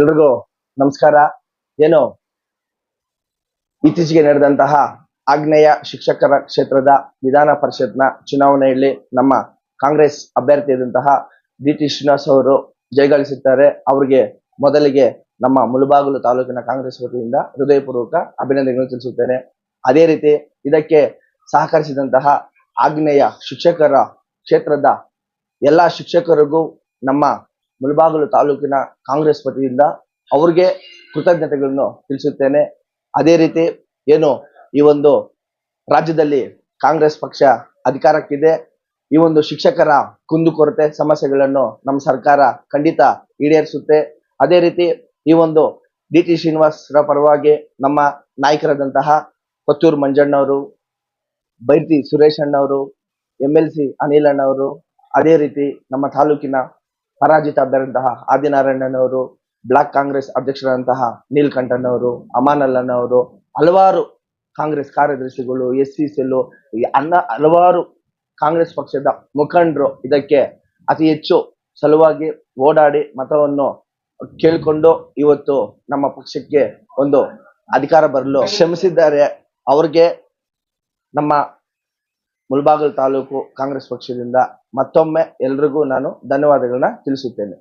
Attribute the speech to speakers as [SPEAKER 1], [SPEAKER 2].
[SPEAKER 1] ಎಲ್ರಿಗೂ ನಮಸ್ಕಾರ. ಏನು? ಇತ್ತೀಚೆಗೆ ನಡೆದಂತಹ ಆಗ್ನೇಯ ಶಿಕ್ಷಕರ ಕ್ಷೇತ್ರದ ವಿಧಾನ ಪರಿಷತ್ನ ಚುನಾವಣೆಯಲ್ಲಿ ನಮ್ಮ ಕಾಂಗ್ರೆಸ್ ಅಭ್ಯರ್ಥಿಯಾದಂತಹ ಡಿ ಟಿ ಶ್ರೀನಿವಾಸ್ ಅವರು ಜಯಗಳಿಸುತ್ತಾರೆ ಅವರಿಗೆ ಮೊದಲಿಗೆ ನಮ್ಮ ಮುಳಬಾಗಿಲು ತಾಲೂಕಿನ ಕಾಂಗ್ರೆಸ್ ವತಿಯಿಂದ ಹೃದಯಪೂರ್ವಕ ಅಭಿನಂದನೆಗಳನ್ನು ತಿಳಿಸುತ್ತೇನೆ. ಅದೇ ರೀತಿ ಇದಕ್ಕೆ ಸಹಕರಿಸಿದಂತಹ ಆಗ್ನೇಯ ಶಿಕ್ಷಕರ ಕ್ಷೇತ್ರದ ಎಲ್ಲಾ ಶಿಕ್ಷಕರಿಗೂ ನಮ್ಮ ಮುಳಬಾಗಿಲು ತಾಲೂಕಿನ ಕಾಂಗ್ರೆಸ್ ವತಿಯಿಂದ ಅವ್ರಿಗೆ ಕೃತಜ್ಞತೆಗಳನ್ನು ತಿಳಿಸುತ್ತೇನೆ. ಅದೇ ರೀತಿ ಏನು ಈ ಒಂದು ರಾಜ್ಯದಲ್ಲಿ ಕಾಂಗ್ರೆಸ್ ಪಕ್ಷ ಅಧಿಕಾರಕ್ಕಿದೆ. ಈ ಒಂದು ಶಿಕ್ಷಕರ ಕುಂದುಕೊರತೆ ಸಮಸ್ಯೆಗಳನ್ನು ನಮ್ಮ ಸರ್ಕಾರ ಖಂಡಿತ ಈಡೇರಿಸುತ್ತೆ. ಅದೇ ರೀತಿ ಈ ಒಂದು ಡಿ ಟಿ ಶ್ರೀನಿವಾಸರ ಪರವಾಗಿ ನಮ್ಮ ನಾಯಕರಾದಂತಹ ಕೊತ್ತೂರು ಮಂಜಣ್ಣವರು, ಬೈರ್ತಿ ಸುರೇಶ್ ಅಣ್ಣವರು ಎಂ ಎಲ್ ಸಿ ಅನಿಲ್ ಅಣ್ಣವರು ಅದೇ ರೀತಿ ನಮ್ಮ ತಾಲೂಕಿನ ಪರಾಜಿತ ಅಭ್ಯರ್ಥಿಯಂತಹ ಆದಿನಾರಾಯಣನವರು, ಬ್ಲಾಕ್ ಕಾಂಗ್ರೆಸ್ ಅಧ್ಯಕ್ಷರಾದಂತಹ ನೀಲ್ಕಂಠನವರು, ಅಮಾನಲ್ಲನವರು, ಹಲವಾರು ಕಾಂಗ್ರೆಸ್ ಕಾರ್ಯದರ್ಶಿಗಳು ಎಸ್ ಸಿ ಸೆಲ್ಲು ಅನ್ನ ಹಲವಾರು ಕಾಂಗ್ರೆಸ್ ಪಕ್ಷದ ಮುಖಂಡರು ಇದಕ್ಕೆ ಅತಿ ಹೆಚ್ಚು ಸಲುವಾಗಿ ಓಡಾಡಿ ಮತವನ್ನು ಕೇಳಿಕೊಂಡು ಇವತ್ತು ನಮ್ಮ ಪಕ್ಷಕ್ಕೆ ಒಂದು ಅಧಿಕಾರ ಬರಲು ಶ್ರಮಿಸಿದ್ದಾರೆ. ಅವ್ರಿಗೆ ನಮ್ಮ ಮುಳಬಾಗಿಲು ತಾಲೂಕು ಕಾಂಗ್ರೆಸ್ ಪಕ್ಷದಿಂದ ಮತ್ತೊಮ್ಮೆ ಎಲ್ರಿಗೂ ನಾನು ಧನ್ಯವಾದಗಳನ್ನ ತಿಳಿಸುತ್ತೇನೆ.